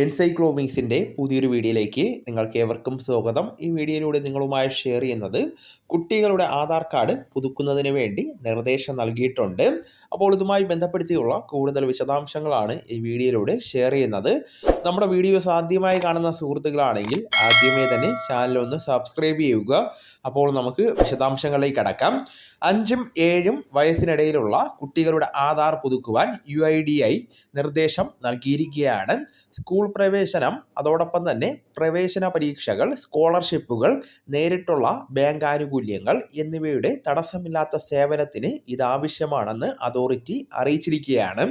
എൻസൈക്ലോമിക്സിന്റെ പുതിയൊരു വീഡിയോയിലേക്ക് നിങ്ങൾക്ക് ഏവർക്കും സ്വാഗതം. ഈ വീഡിയോയിലൂടെ നിങ്ങളുമായി ഷെയർ ചെയ്യുന്നത് കുട്ടികളുടെ ആധാർ കാർഡ് പുതുക്കുന്നതിന് വേണ്ടി നിർദ്ദേശം നൽകിയിട്ടുണ്ട്. അപ്പോൾ ഇതുമായി ബന്ധപ്പെടുത്തിയുള്ള കൂടുതൽ വിശദാംശങ്ങളാണ് ഈ വീഡിയോയിലൂടെ ഷെയർ ചെയ്യുന്നത്. നമ്മുടെ വീഡിയോസ് ആദ്യമായി കാണുന്ന സുഹൃത്തുക്കളാണെങ്കിൽ ആദ്യമേ തന്നെ ചാനൽ ഒന്ന് സബ്സ്ക്രൈബ് ചെയ്യുക. അപ്പോൾ നമുക്ക് വിശദാംശങ്ങളിലേക്ക് കടക്കാം. അഞ്ചും ഏഴും വയസ്സിനിടയിലുള്ള കുട്ടികളുടെ ആധാർ പുതുക്കുവാൻ യു ഐ ഡി ഐ നിർദ്ദേശം നൽകിയിരിക്കുകയാണ്. സ്കൂൾ പ്രവേശനം അതോടൊപ്പം തന്നെ പ്രവേശന പരീക്ഷകൾ സ്കോളർഷിപ്പുകൾ നേരിട്ടുള്ള ബാങ്ക് ആനുകൂല്യങ്ങൾ എന്നിവയുടെ തടസ്സമില്ലാത്ത സേവനത്തിന് ഇതാവശ്യമാണെന്ന് അതോറിറ്റി അറിയിച്ചിരിക്കുകയാണ്.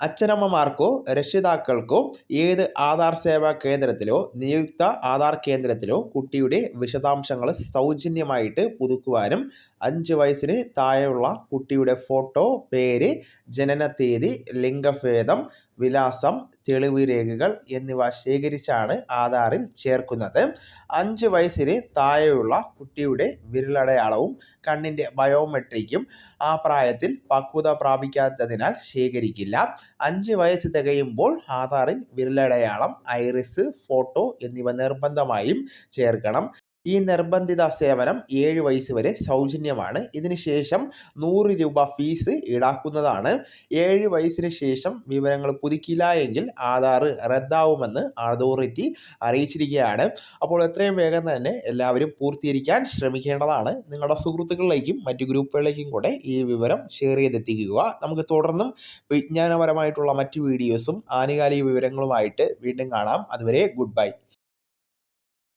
അച്ഛനമ്മമാർക്കോ രക്ഷിതാക്കൾക്കോ ഏത് ആധാർ സേവാ കേന്ദ്രത്തിലോ നിയുക്ത ആധാർ കേന്ദ്രത്തിലോ കുട്ടിയുടെ വിശദാംശങ്ങൾ സൗജന്യമായിട്ട് പുതുക്കുവാനും അഞ്ച് വയസ്സിന് താഴെയുള്ള കുട്ടിയുടെ ഫോട്ടോ പേര് ജനന തീയതി ലിംഗഭേദം വിലാസം തെളിവ് രേഖകൾ എന്നിവ ശേഖരിച്ചാണ് ആധാറിൽ ചേർക്കുന്നത്. അഞ്ച് വയസ്സിന് താഴെയുള്ള കുട്ടിയുടെ വിരലടയാളവും കണ്ണിന്റെ ബയോമെട്രിക്കും ആ പ്രായത്തിൽ പക്വത പ്രാപിക്കാത്തതിനാൽ ശേഖരിക്കില്ല. അഞ്ച് വയസ്സ് തികയുമ്പോൾ ആധാറിൽ വിരലടയാളം ഐറിസ് ഫോട്ടോ എന്നിവ നിർബന്ധമായും ചേർക്കണം. ഈ നിർബന്ധിത സേവനം ഏഴ് വയസ്സ് വരെ സൗജന്യമാണ്. ഇതിനുശേഷം നൂറ് രൂപ ഫീസ് ഈടാക്കുന്നതാണ്. ഏഴ് വയസ്സിന് ശേഷം വിവരങ്ങൾ പുതുക്കില്ല എങ്കിൽ ആധാർ റദ്ദാവുമെന്ന് അതോറിറ്റി അറിയിച്ചിരിക്കുകയാണ്. അപ്പോൾ എത്രയും വേഗം തന്നെ എല്ലാവരും പൂർത്തീകരിക്കാൻ ശ്രമിക്കേണ്ടതാണ്. നിങ്ങളുടെ സുഹൃത്തുക്കളിലേക്കും മറ്റു ഗ്രൂപ്പുകളിലേക്കും കൂടെ ഈ വിവരം ഷെയർ ചെയ്തെത്തിക്കുക. നമുക്ക് തുടർന്നും വിജ്ഞാനപരമായിട്ടുള്ള മറ്റു വീഡിയോസും ആനുകാലിക വിവരങ്ങളുമായിട്ട് വീണ്ടും കാണാം. അതുവരെ ഗുഡ് ബൈ